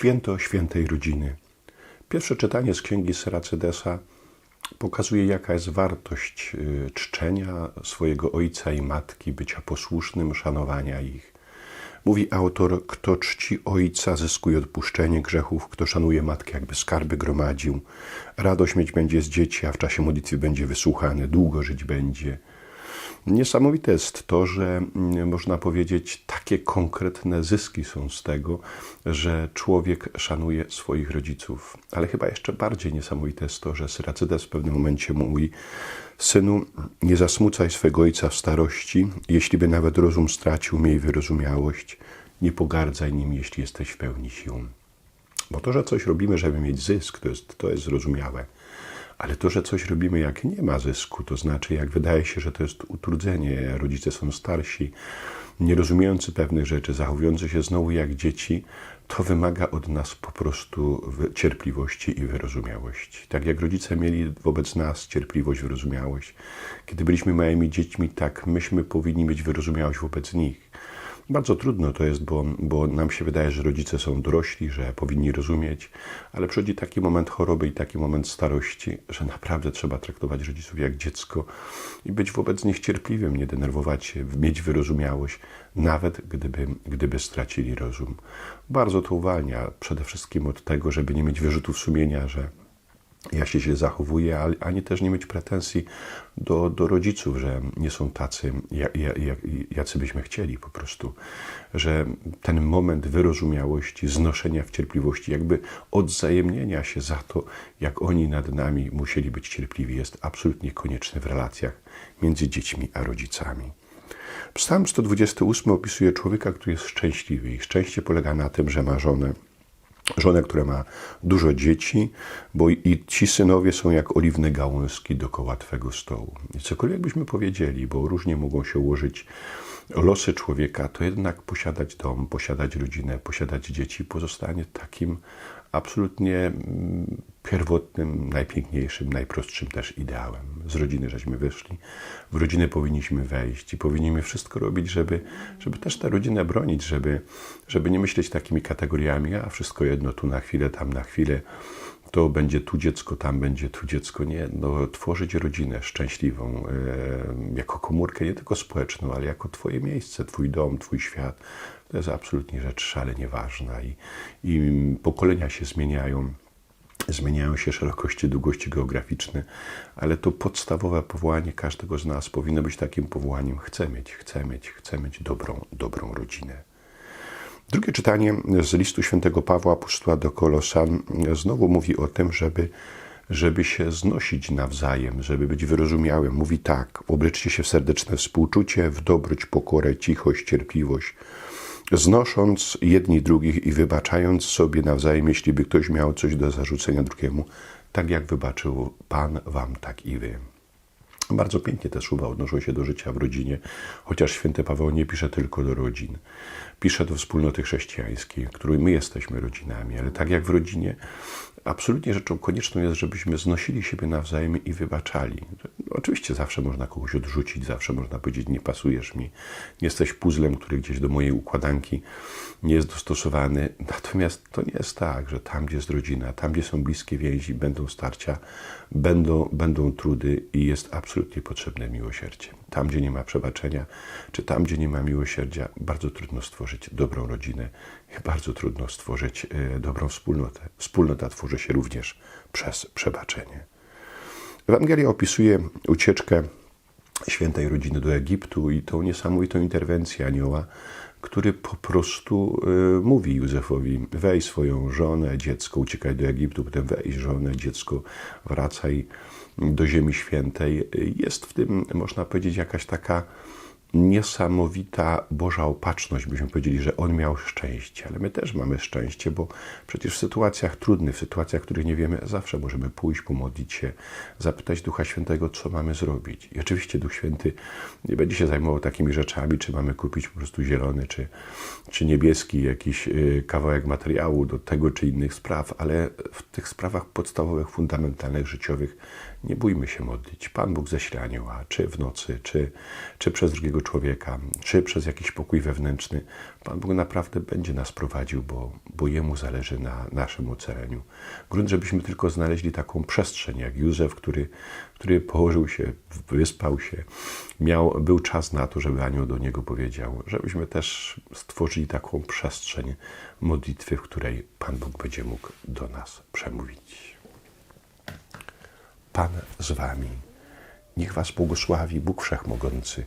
Święto świętej rodziny. Pierwsze czytanie z księgi Seracedesa pokazuje, jaka jest wartość y, czczenia swojego ojca i matki, bycia posłusznym, szanowania ich. Mówi autor, kto czci ojca, zyskuje odpuszczenie grzechów, kto szanuje matkę, jakby skarby gromadził. Radość mieć będzie z dzieci, a w czasie modlitwy będzie wysłuchany, długo żyć będzie. Niesamowite jest to, że mm, można powiedzieć, takie konkretne zyski są z tego, że człowiek szanuje swoich rodziców. Ale chyba jeszcze bardziej niesamowite jest to, że Syracydes w pewnym momencie mówi: Synu, nie zasmucaj swego ojca w starości, jeśli by nawet rozum stracił, miej wyrozumiałość, nie pogardzaj nim, jeśli jesteś w pełni sił. Bo to, że coś robimy, żeby mieć zysk, to jest, to jest zrozumiałe. Ale to, że coś robimy, jak nie ma zysku, to znaczy, jak wydaje się, że to jest utrudzenie, rodzice są starsi, nie rozumiejący pewnych rzeczy, zachowujący się znowu jak dzieci, to wymaga od nas po prostu cierpliwości i wyrozumiałości. Tak jak rodzice mieli wobec nas cierpliwość, wyrozumiałość, kiedy byliśmy małymi dziećmi, tak myśmy powinni mieć wyrozumiałość wobec nich. Bardzo trudno to jest, bo, bo nam się wydaje, że rodzice są dorośli, że powinni rozumieć, ale przychodzi taki moment choroby i taki moment starości, że naprawdę trzeba traktować rodziców jak dziecko i być wobec nich cierpliwym, nie denerwować się, mieć wyrozumiałość, nawet gdyby, gdyby stracili rozum. Bardzo to uwalnia przede wszystkim od tego, żeby nie mieć wyrzutów sumienia, że jak się źle zachowuje, ani też nie mieć pretensji do, do rodziców, że nie są tacy, jacy byśmy chcieli po prostu. Że ten moment wyrozumiałości, znoszenia w cierpliwości, jakby odzajemnienia się za to, jak oni nad nami musieli być cierpliwi, jest absolutnie konieczny w relacjach między dziećmi a rodzicami. Psalm 128 opisuje człowieka, który jest szczęśliwy. I szczęście polega na tym, że ma żonę, żonę, która ma dużo dzieci, bo i ci synowie są jak oliwne gałązki dookoła Twego stołu. I cokolwiek byśmy powiedzieli, bo różnie mogą się ułożyć losy człowieka, to jednak posiadać dom, posiadać rodzinę, posiadać dzieci pozostanie takim absolutnie mm, pierwotnym, najpiękniejszym, najprostszym też ideałem. Z rodziny żeśmy wyszli, w rodzinę powinniśmy wejść i powinniśmy wszystko robić, żeby, żeby też tę rodzinę bronić, żeby, żeby nie myśleć takimi kategoriami, a wszystko jedno, tu na chwilę, tam na chwilę, to będzie tu dziecko, tam będzie tu dziecko. Nie, no, tworzyć rodzinę szczęśliwą, e, jako komórkę nie tylko społeczną, ale jako Twoje miejsce, Twój dom, Twój świat. To jest absolutnie rzecz szalenie ważna i, i pokolenia się zmieniają. Zmieniają się szerokości, długości geograficzne, ale to podstawowe powołanie każdego z nas powinno być takim powołaniem: chcę mieć, chcę mieć, chcę mieć dobrą, dobrą rodzinę. Drugie czytanie z listu świętego Pawła apostoła do Kolosan znowu mówi o tym, żeby, żeby się znosić nawzajem, żeby być wyrozumiałym. Mówi tak: obleczcie się w serdeczne współczucie, w dobroć, pokorę, cichość, cierpliwość, znosząc jedni drugich i wybaczając sobie nawzajem, jeśli by ktoś miał coś do zarzucenia drugiemu, tak jak wybaczył Pan wam, tak i wy. Bardzo pięknie te słowa odnoszą się do życia w rodzinie, chociaż święty Paweł nie pisze tylko do rodzin. Pisze do wspólnoty chrześcijańskiej, której my jesteśmy rodzinami, ale tak jak w rodzinie, absolutnie rzeczą konieczną jest, żebyśmy znosili siebie nawzajem i wybaczali. Oczywiście zawsze można kogoś odrzucić, zawsze można powiedzieć, nie pasujesz mi, jesteś puzzlem, który gdzieś do mojej układanki nie jest dostosowany. Natomiast to nie jest tak, że tam, gdzie jest rodzina, tam, gdzie są bliskie więzi, będą starcia, będą, będą trudy i jest absolutnie potrzebne miłosierdzie. Tam, gdzie nie ma przebaczenia, czy tam, gdzie nie ma miłosierdzia, bardzo trudno stworzyć dobrą rodzinę, bardzo trudno stworzyć e, dobrą wspólnotę. Wspólnota tworzy się również przez przebaczenie. Ewangelia opisuje ucieczkę świętej rodziny do Egiptu i tą niesamowitą interwencję anioła, który po prostu y, mówi Józefowi: weź swoją żonę, dziecko, uciekaj do Egiptu, potem weź żonę, dziecko, wracaj do Ziemi Świętej. Jest w tym, można powiedzieć, jakaś taka niesamowita Boża opatrzność, byśmy powiedzieli, że On miał szczęście, ale my też mamy szczęście, bo przecież w sytuacjach trudnych, w sytuacjach, w których nie wiemy, zawsze możemy pójść, pomodlić się, zapytać Ducha Świętego, co mamy zrobić. I oczywiście Duch Święty nie będzie się zajmował takimi rzeczami, czy mamy kupić po prostu zielony, czy, czy niebieski jakiś y, kawałek materiału do tego czy innych spraw, ale w tych sprawach podstawowych, fundamentalnych, życiowych Nie bójmy się modlić. Pan Bóg ześle anioła, czy w nocy, czy, czy przez drugiego człowieka, czy przez jakiś pokój wewnętrzny. Pan Bóg naprawdę będzie nas prowadził, bo, bo Jemu zależy na naszym ocaleniu. Grunt, żebyśmy tylko znaleźli taką przestrzeń, jak Józef, który, który położył się, wyspał się, miał, był czas na to, żeby anioł do niego powiedział, żebyśmy też stworzyli taką przestrzeń modlitwy, w której Pan Bóg będzie mógł do nas przemówić. Pan z wami. Niech was błogosławi Bóg Wszechmogący,